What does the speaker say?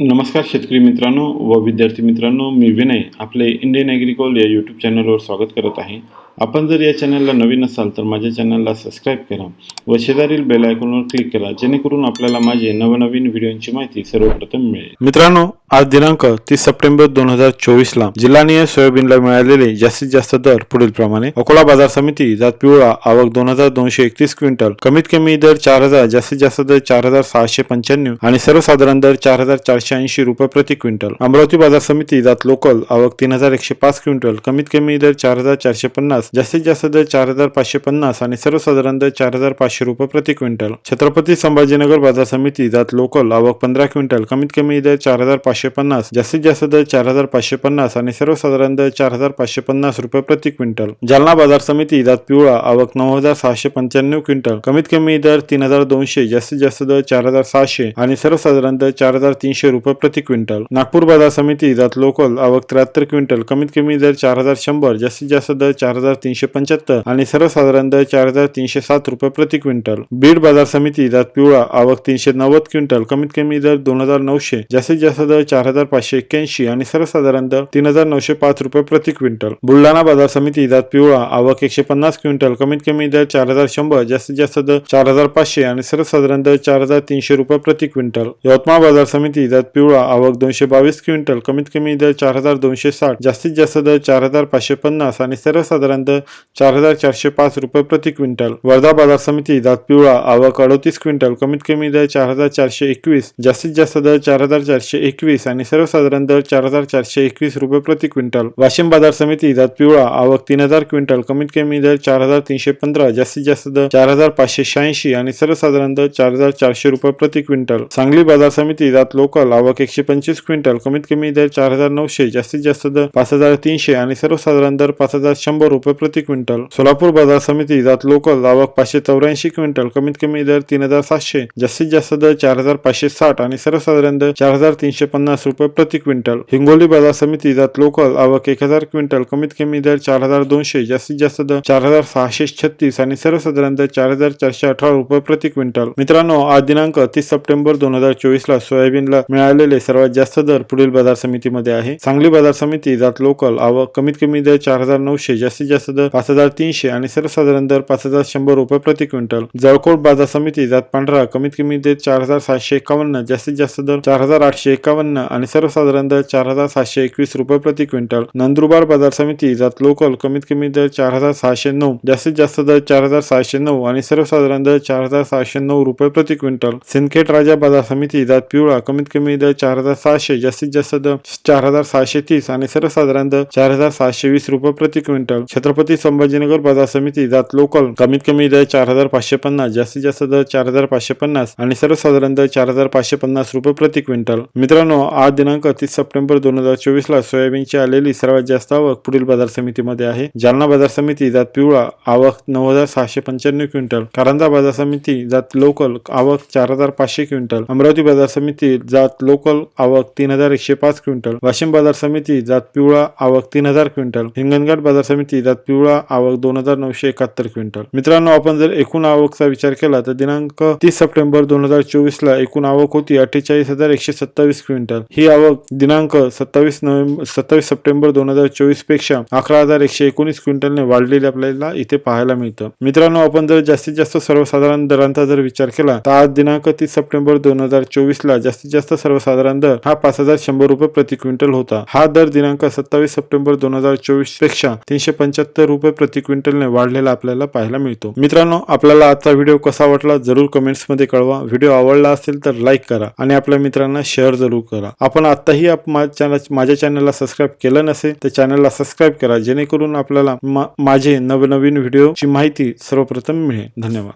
नमस्कार शेतकरी मित्रांनो व विद्यार्थी मित्रांनो मी विनय आपले इंडियन ॲग्रिकॉल या यूट्यूब चॅनलवर स्वागत करत आहे. आपण जर या चॅनलला नवीन असाल तर माझ्या चॅनलला सबस्क्राईब करा व शेजारील बेल आयकॉनवर क्लिक करा जेणेकरून आपल्याला माझे नवनवीन व्हिडिओची माहिती सर्वप्रथम मिळेल. मित्रांनो आज दिनांक तीस सप्टेंबर दोन हजार चोवीस ला जिल्हानीय सोयाबीनला मिळालेले जास्तीत जास्त दर पुढील प्रमाणे अकोला बाजार समिती जात पिवळा आवक दोन हजार दोनशे एकतीस क्विंटल कमीत कमी दर चार हजार जास्तीत जास्त दर चार हजार सहाशे पंच्याण्णव आणि सर्वसाधारण दर चार हजार चारशे ऐंशी रुपये प्रति क्विंटल. अमरावती बाजार समिती जात लोकल आवक तीन हजार एकशे पाच क्विंटल. कमीत कमी दर चार हजार चारशे पन्नास जास्तीत जास्त दर चार हजार पाचशे पन्नास आणि सर्वसाधारण दर चार हजार पाचशे रुपये प्रति क्विंटल. छत्रपती संभाजीनगर बाजार समिती जात लोकल आवक पंधरा क्विंटल. कमीत कमी दर चार हजार पाचशे पन्नास जास्तीत जास्त दर चार हजार पाचशे पन्नास आणि सर्वसाधारण दर चार हजार पाचशे पन्नास रुपये प्रति क्विंटल. जालना बाजार समिती जात पिवळा आवक नऊ हजार सहाशे पंच्याण्णव क्विंटल. कमीत कमी दर तीन हजार दोनशे जास्तीत जास्त दर चार हजार सहाशे आणि सर्वसाधारण दर चार हजार तीनशे रुपये प्रति क्विंटल. नागपूर बाजार समिती जात लोकल आवक त्र्याहत्तर क्विंटल कमीत कमी दर चार हजार शंभर जास्तीत जास्त दर चार हजार तीनशे पंच्याहत्तर आणि सर्वसाधारण दर चार हजार तीनशे सात रुपये प्रति क्विंटल. बीड बाजार समिती जात पिवळा आवक तीनशे नव्वद क्विंटल कमीत कमी दर दोन हजार नऊशे जास्तीत जास्त दर चार हजार पाचशे एक्क्याऐंशी आणि सर्वसाधारण दर तीन हजार नऊशे पाच रुपये प्रति क्विंटल. बुलढाणा बाजार समिती जात पिवळा आवक एकशे पन्नास क्विंटल कमीत कमी दर चार हजार शंभर जास्तीत जास्त दर चार हजार पाचशे आणि सर्वसाधारण दर चार हजार तीनशे रुपये प्रति क्विंटल. यवतमाळ बाजार समिती जात पिवळा आवक दोनशे बावीस क्विंटल कमीत कमी दर चार हजार दोनशे साठ जास्तीत जास्त दर चार हजार पाचशे पन्नास आणि सर्वसाधारण दर चार हजार चारशे पाच रुपये प्रति क्विंटल. वर्धा बाजार समिती जात पिवळा आवक अडतीस क्विंटल कमीत कमी दर चार हजार चारशे एकवीस जास्तीत जास्त दर चार हजार चारशे एकवीस आणि सर्वसाधारण दर चार हजार चारशे एकवीस रुपये प्रति क्विंटल. वाशिम बाजार समिती जात पिवळा आवक तीन हजार क्विंटल कमीत कमी दर चार हजार तीनशे पंधरा जास्तीत जास्त दर चार हजार पाचशे शहाऐंशी आणि सर्वसाधारण दर चार हजार चारशे रुपये प्रति क्विंटल. सांगली बाजार समिती जात लोकल आवक एकशे पंचवीस क्विंटल कमीत कमी दर चार हजार नऊशे जास्तीत जास्त दर पाच हजार तीनशे आणि सर्वसाधारण दर पाच हजार शंभर रुपये प्रति क्विंटल. सोलापूर बाजार समिती जात लोकल आवक पाचशे चौऱ्याऐंशी क्विंटल कमीत कमी दर तीन हजार सातशे जास्तीत जास्त दर चार हजार पाचशे साठ आणि सर्वसाधारण दर चार हजार तीनशे पन्नास रुपये प्रति क्विंटल. हिंगोली बाजार समिती जात लोकल आवक एक हजार क्विंटल कमीत कमी दर चार हजार दोनशे जास्तीत जास्त दर चार हजार सहाशे छत्तीस आणि सर्वसाधारण दर चार हजार चारशे अठरा रुपये प्रति क्विंटल. मित्रांनो आज दिनांक तीस सप्टेंबर दोन हजार चोवीस ला सोयाबीनला मिळालेले सर्वात जास्त दर पुढील बाजार समितीमध्ये आहे. सांगली बाजार समिती जात लोकल आवक कमीत कमी दर चार हजार नऊशे जास्तीत जास्त दर पाच हजार तीनशे आणि सर्वसाधारण दर पाच हजार शंभर रुपये प्रति क्विंटल. जळकोट बाजार समिती जात पांढरा कमीत कमी दर चार हजार सातशे एकावन्न जास्तीत जास्त दर चार हजार आठशे एकावन्न आणि सर्वसाधारण दर चार हजार सातशे एकवीस रुपये प्रति क्विंटल. नंदुरबार बाजार समिती जात लोकल कमीत कमी दर चार हजार सहाशे नऊ जास्तीत जास्त दर चार हजार सहाशे नऊ आणि सर्वसाधारण दर चार हजार सहाशे नऊ रुपये प्रति क्विंटल. सिंदखेड राजा बाजार समिती जात पिवळा कमीत कमी दर चार हजार सहाशे जास्तीत जास्त दर चार हजार सहाशे तीस आणि सर्वसाधारण दर चार हजार सहाशे वीस रुपये प्रति क्विंटल. छत्रपती संभाजीनगर बाजार समिती जात लोकल. कमीत कमी दर चार हजार पाचशे पन्नास जास्तीत जास्त दर चार हजार पाचशे पन्नास आणि सर्वसाधारण दर चार हजार पाचशे पन्नास रुपये प्रति क्विंटल. मित्रांनो आज दिनांक तीस सप्टेंबर दोन हजार चोवीस ला सोयाबीनची आलेली सर्वात जास्त आवक पुढील बाजार समितीमध्ये आहे. जालना बाजार समिती जात पिवळा आवक नऊ हजार सहाशे पंच्याण्णव क्विंटल. कारंजा बाजार समिती जात लोकल आवक चार हजार पाचशे क्विंटल. अमरावती बाजार समिती जात लोकल आवक तीन हजार एकशे पाच क्विंटल. वाशिम बाजार समिती जात पिवळा आवक तीन हजार क्विंटल. हिंगणघाट बाजार समिती जात पिवळा आवक दोन हजार नऊशे एकाहत्तर क्विंटल. मित्रांनो आपण जर एकूण आवकचा विचार केला तर दिनांक तीस सप्टेंबर दोन हजार चोवीस ला एकूण आवक होती अठ्ठेचाळीस हजार एकशे सत्तावीस क्विंटल. ही आवक दिनांक सत्तावीस नोव्हेंबर सत्तावीस सप्टेंबर दोन हजार चोवीसपेक्षा अकरा हजार एकशे एकोणीस क्विंटलने वाढलेली आपल्याला इथे पाहायला मिळतं. मित्रांनो आपण जर जास्तीत जास्त सर्वसाधारण दरांचा जर विचार केला तर आज दिनांक तीस सप्टेंबर दोन हजार चोवीस ला जास्तीत जास्त सर्वसाधारण दर हा पाच हजार शंभर रुपये प्रति क्विंटल होता. हा दर दिनांक सत्तावीस सप्टेंबर दोन हजार चोवीसपेक्षा तीनशे पंच्याहत्तर रुपये प्रति क्विंटलने वाढलेला आपल्याला पाहायला मिळतो. मित्रांनो आपल्याला आजचा व्हिडिओ कसा वाटला जरूर कमेंट्समध्ये कळवा. व्हिडिओ आवडला असेल तर लाईक करा आणि आपल्या मित्रांना शेअर जरूर करा. आपण आताही आप- चॅनल- माझ्या चॅनलला सबस्क्राईब केलं नसेल तर चॅनलला सबस्क्राईब करा जेणेकरून आपल्याला मा- माझे नवनवीन व्हिडिओची माहिती सर्वप्रथम मिळेल. धन्यवाद.